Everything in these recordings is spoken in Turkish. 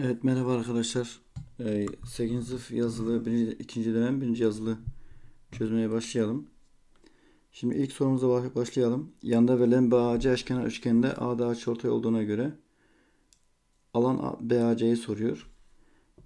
Evet merhaba arkadaşlar. Ee, 8. sınıf yazılı 1. 2. dönem 1. yazılı çözmeye başlayalım. Şimdi ilk sorumuza baş- başlayalım. Yanda verilen BAC eşkenar üçgende AD açıortay olduğuna göre alan BAC'yi soruyor.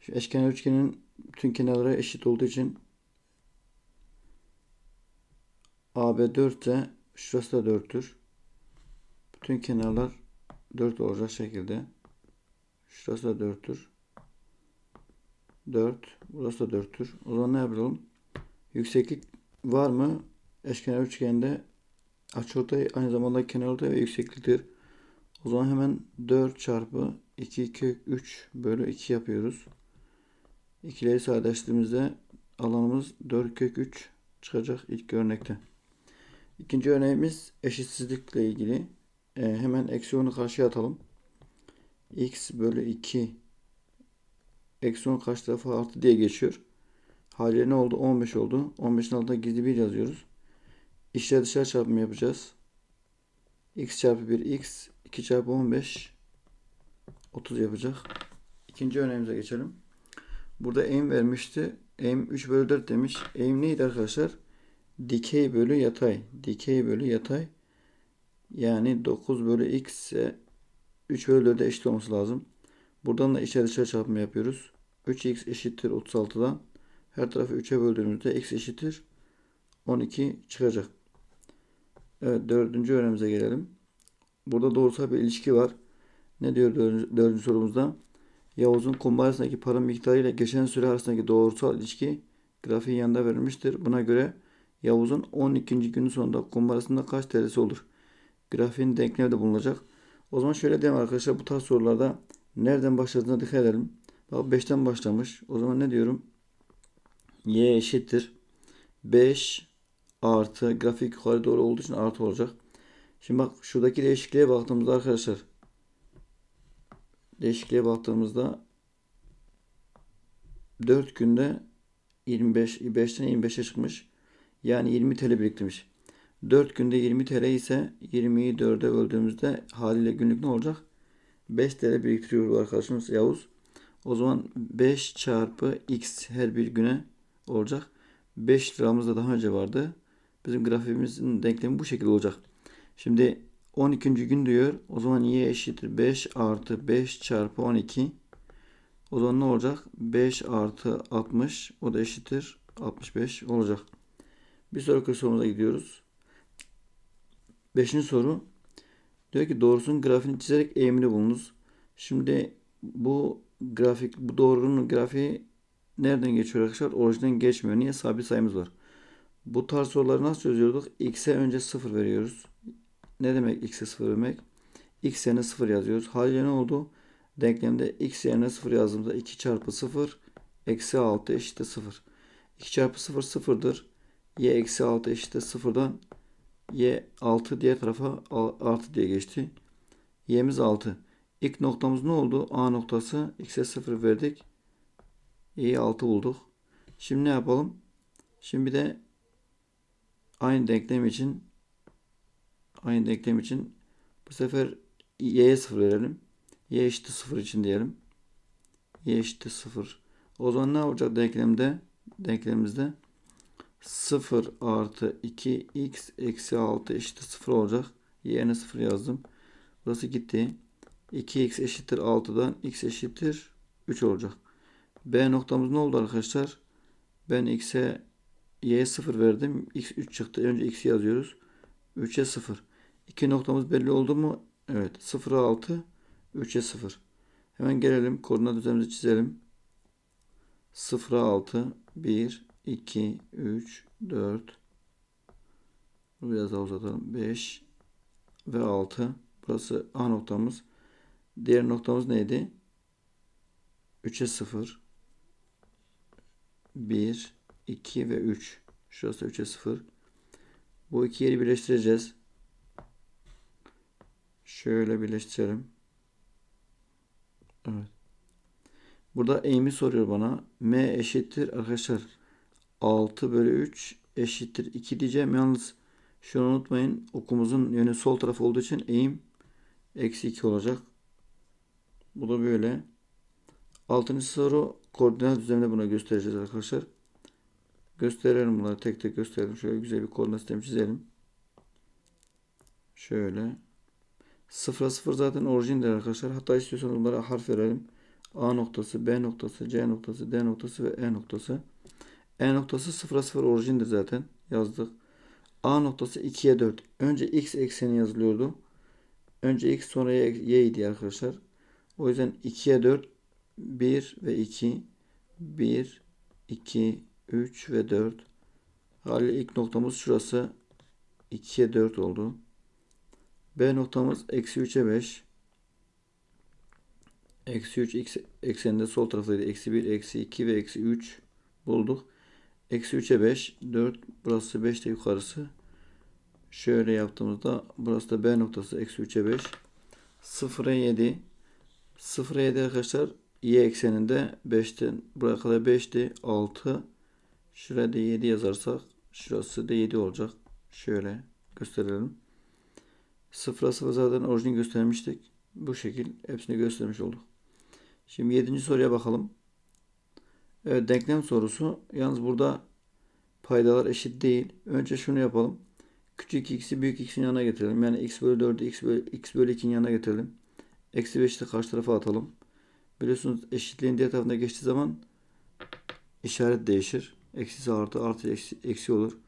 Şu eşkenar üçgenin bütün kenarları eşit olduğu için AB 4 ise şurası da 4'tür. Bütün kenarlar 4 olacak şekilde. Şurası da 4'tür. 4. Burası da 4'tür. O zaman ne yapalım? Yükseklik var mı? Eşkenar üçgende açıortay aynı zamanda kenarortay ve yüksekliktir. O zaman hemen 4 çarpı 2 kök 3 bölü 2 yapıyoruz. İkileri sadeleştirdiğimizde alanımız 4 kök 3 çıkacak ilk örnekte. İkinci örneğimiz eşitsizlikle ilgili. Ee, hemen eksi 10'u karşıya atalım x bölü 2 eksi 10 kaç defa artı diye geçiyor. Haliyle ne oldu? 15 oldu. 15'in altına gizli 1 yazıyoruz. İçler dışarı çarpımı yapacağız. x çarpı 1 x 2 çarpı 15 30 yapacak. İkinci örneğimize geçelim. Burada eğim vermişti. Eğim 3 bölü 4 demiş. Eğim neydi arkadaşlar? Dikey bölü yatay. Dikey bölü yatay. Yani 9 bölü x ise 3 bölü 4'e eşit olması lazım. Buradan da içe dışarı çarpımı yapıyoruz. 3x eşittir 36'dan. Her tarafı 3'e böldüğümüzde x eşittir 12 çıkacak. Evet dördüncü öğrenimize gelelim. Burada doğrusal bir ilişki var. Ne diyor dördüncü, sorumuzda? Yavuz'un kumbar arasındaki para miktarı ile geçen süre arasındaki doğrusal ilişki grafiğin yanında verilmiştir. Buna göre Yavuz'un 12. günün sonunda kumbarasında kaç TL'si olur? Grafiğin denklemi de bulunacak. O zaman şöyle diyelim arkadaşlar bu tarz sorularda nereden başladığına dikkat edelim. Bak 5'ten başlamış. O zaman ne diyorum? Y eşittir. 5 artı grafik yukarı doğru olduğu için artı olacak. Şimdi bak şuradaki değişikliğe baktığımızda arkadaşlar değişikliğe baktığımızda 4 günde 25 5'ten 25'e çıkmış. Yani 20 TL biriktirmiş. 4 günde 20 TL ise 20'yi 4'e böldüğümüzde haliyle günlük ne olacak? 5 TL biriktiriyor arkadaşımız Yavuz. O zaman 5 çarpı x her bir güne olacak. 5 liramız da daha önce vardı. Bizim grafiğimizin denklemi bu şekilde olacak. Şimdi 12. gün diyor. O zaman y eşittir 5 artı 5 çarpı 12. O zaman ne olacak? 5 artı 60. O da eşittir 65 olacak. Bir sonraki sorumuza gidiyoruz. Beşinci soru. Diyor ki doğrusunun grafiğini çizerek eğimini bulunuz. Şimdi bu grafik, bu doğrunun grafiği nereden geçiyor arkadaşlar? Orijinden geçmiyor. Niye? Sabit sayımız var. Bu tarz soruları nasıl çözüyorduk? X'e önce 0 veriyoruz. Ne demek X'e 0 vermek? X yerine 0 yazıyoruz. Haliyle ne oldu? Denklemde X yerine 0 yazdığımızda 2 çarpı 0 eksi 6 eşittir 0. 2 çarpı 0 sıfırdır. Y eksi 6 eşittir 0'dan y 6 diğer tarafa artı diye geçti. Y'miz 6. İlk noktamız ne oldu? A noktası. X'e 0 verdik. Y'yi 6 bulduk. Şimdi ne yapalım? Şimdi de aynı denklem için aynı denklem için bu sefer y'ye 0 verelim. y eşittir 0 için diyelim. y eşittir 0. O zaman ne olacak denklemde? Denklemimizde 0 artı 2x eksi 6 eşittir 0 olacak. Yerine 0 yazdım. Burası gitti. 2x eşittir 6'dan x eşittir 3 olacak. B noktamız ne oldu arkadaşlar? Ben x'e y'ye 0 verdim. x 3 çıktı. Önce x'i yazıyoruz. 3'e 0. 2 noktamız belli oldu mu? Evet. 0'a 6. 3'e 0. Hemen gelelim. Koordinat düzenimizi çizelim. 0'a 6. 1, 2, 3, 4. Biraz daha uzatalım. 5 ve 6. Burası A noktamız. Diğer noktamız neydi? 3'e 0. 1, 2 ve 3. Şurası 3'e 0. Bu iki yeri birleştireceğiz. Şöyle birleştirelim. Evet. Burada eğimi soruyor bana. M eşittir arkadaşlar. 6 bölü 3 eşittir 2 diyeceğim. Yalnız şunu unutmayın. Okumuzun yönü sol taraf olduğu için eğim eksi 2 olacak. Bu da böyle. Altıncı soru koordinat düzeninde buna göstereceğiz arkadaşlar. Gösterelim bunları tek tek gösterelim. Şöyle güzel bir koordinat sistemi çizelim. Şöyle. Sıfıra sıfır zaten orijindir arkadaşlar. Hatta istiyorsanız bunlara harf verelim. A noktası, B noktası, C noktası, D noktası ve E noktası. E noktası sıfıra sıfır orijindir zaten. Yazdık. A noktası 2'ye 4. Önce x ekseni yazılıyordu. Önce x sonra y, idi arkadaşlar. O yüzden 2'ye 4 1 ve 2 1 2 3 ve 4 Haliyle ilk noktamız şurası 2'ye 4 oldu. B noktamız eksi 3'e 5 Eksi 3 x ekseninde sol taraftaydı. Eksi 1, eksi 2 ve eksi 3 bulduk. Eksi 3'e 5. 4. Burası 5 de yukarısı. Şöyle yaptığımızda burası da B noktası. Eksi 3'e 5. 0'a 7. 0'a 7 arkadaşlar. Y ekseninde 5'ten buraya kadar 5'ti. 6. Şuraya da 7 yazarsak şurası da 7 olacak. Şöyle gösterelim. 0'a 0 zaten orijin göstermiştik. Bu şekil hepsini göstermiş olduk. Şimdi 7. soruya bakalım. Evet denklem sorusu. Yalnız burada paydalar eşit değil. Önce şunu yapalım. Küçük x'i büyük x'in yanına getirelim. Yani x bölü 4'ü x bölü, x bölü 2'nin yanına getirelim. Eksi 5'i de karşı tarafa atalım. Biliyorsunuz eşitliğin diğer tarafına geçtiği zaman işaret değişir. Eksisi artı artı eksi, eksi olur.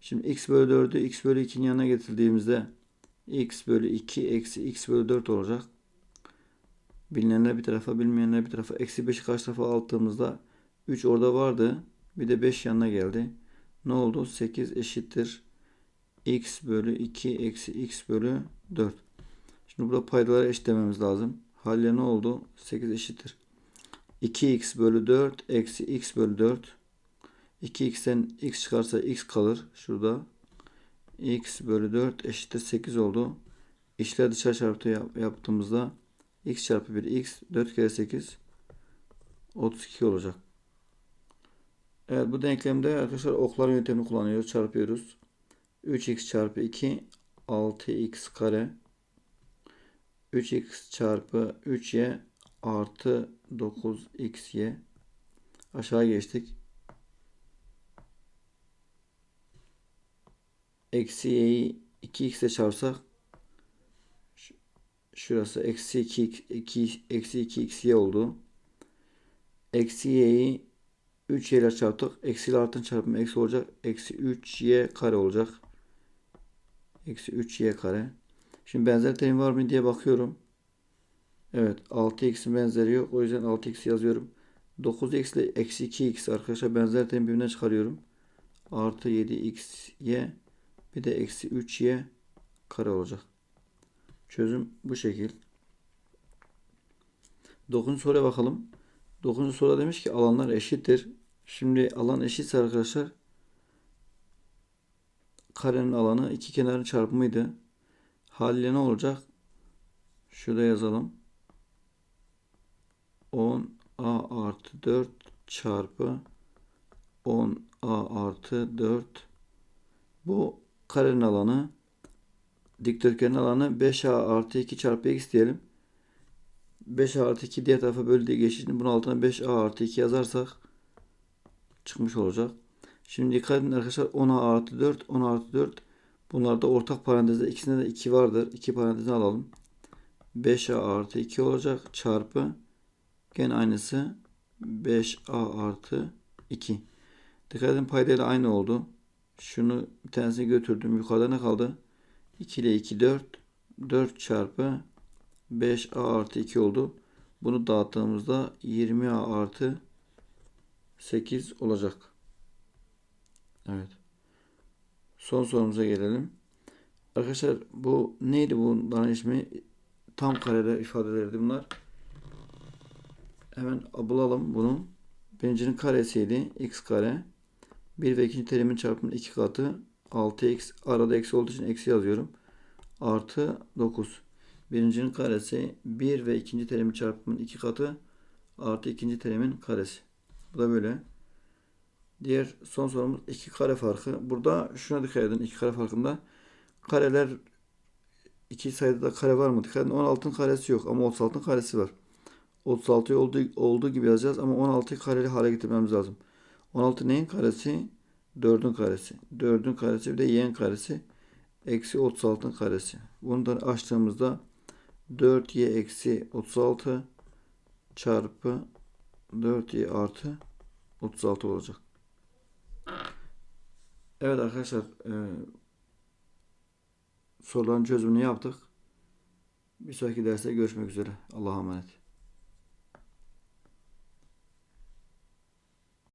Şimdi x bölü 4'ü x bölü 2'nin yanına getirdiğimizde x bölü 2 eksi x bölü 4 olacak. Bilinenler bir tarafa bilmeyenler bir tarafa. Eksi 5'i karşı tarafa attığımızda 3 orada vardı. Bir de 5 yanına geldi. Ne oldu? 8 eşittir. x bölü 2 eksi x bölü 4. Şimdi burada paydaları eşitlememiz lazım. Haliyle ne oldu? 8 eşittir. 2x bölü 4 eksi x bölü 4. 2x'ten x çıkarsa x kalır. Şurada. x bölü 4 eşittir 8 oldu. İşler dışarı çarptı yap yaptığımızda x çarpı 1 x 4 kere 8 32 olacak. Evet bu denklemde arkadaşlar oklar yöntemini kullanıyoruz. Çarpıyoruz. 3x çarpı 2 6x kare 3x çarpı 3y artı 9xy aşağı geçtik. Eksi y'yi 2x ile çarpsak şurası eksi 2, 2 eksi 2xy oldu. Eksi y'yi 3 y ile çarptık. Eksi ile artın çarpımı eksi olacak. Eksi 3y kare olacak. Eksi 3y kare. Şimdi benzer terim var mı diye bakıyorum. Evet 6x'in benzeri yok. O yüzden 6x yazıyorum. 9x ile eksi 2x arkadaşlar benzer terim birbirine çıkarıyorum. Artı 7xy bir de eksi 3y kare olacak. Çözüm bu şekil. 9. soruya bakalım. 9. soruda demiş ki alanlar eşittir. Şimdi alan eşitse arkadaşlar karenin alanı iki kenarın çarpımıydı. Haliyle ne olacak? Şurada yazalım. 10a artı 4 çarpı 10a artı 4 bu karenin alanı dikdörtgenin alanı 5a artı 2 çarpı x diyelim. 5a artı 2 diğer tarafa böldüğü geçişini bunun altına 5a artı 2 yazarsak çıkmış olacak. Şimdi dikkat edin arkadaşlar 10a artı 4 10 artı 4 bunlarda ortak parantezde ikisinde de 2 vardır. 2 parantezini alalım. 5a artı 2 olacak çarpı gene aynısı 5a artı 2. Dikkat edin paydayla aynı oldu. Şunu bir tanesini götürdüm. Yukarıda ne kaldı? 2 ile 2 4. 4 çarpı 5a artı 2 oldu. Bunu dağıttığımızda 20a artı 8 olacak. Evet. Son sorumuza gelelim. Arkadaşlar bu neydi bunların ismi? Tam karede ifadelerdi bunlar. Hemen bulalım bunu. Birincinin karesiydi. x kare. 1 ve ikinci terimin çarpımının 2 katı. 6x. Arada eksi olduğu için eksi yazıyorum. Artı 9. Birincinin karesi 1 ve ikinci terimin çarpımının 2 katı. Artı ikinci terimin karesi. Bu da böyle. Diğer son sorumuz 2 kare farkı. Burada şuna dikkat edin. 2 kare farkında kareler iki sayıda da kare var mı? Dikkat edin. 16'ın karesi yok ama 36'ın karesi var. 36'yı olduğu, olduğu gibi yazacağız ama 16'yı kareli hale getirmemiz lazım. 16 neyin karesi? 4'ün karesi. 4'ün karesi bir de y'nin karesi. Eksi 36'ın karesi. Bunu da açtığımızda 4y eksi 36 çarpı 4y artı 36 olacak. Evet arkadaşlar e, soruların çözümünü yaptık. Bir sonraki derste görüşmek üzere. Allah'a emanet.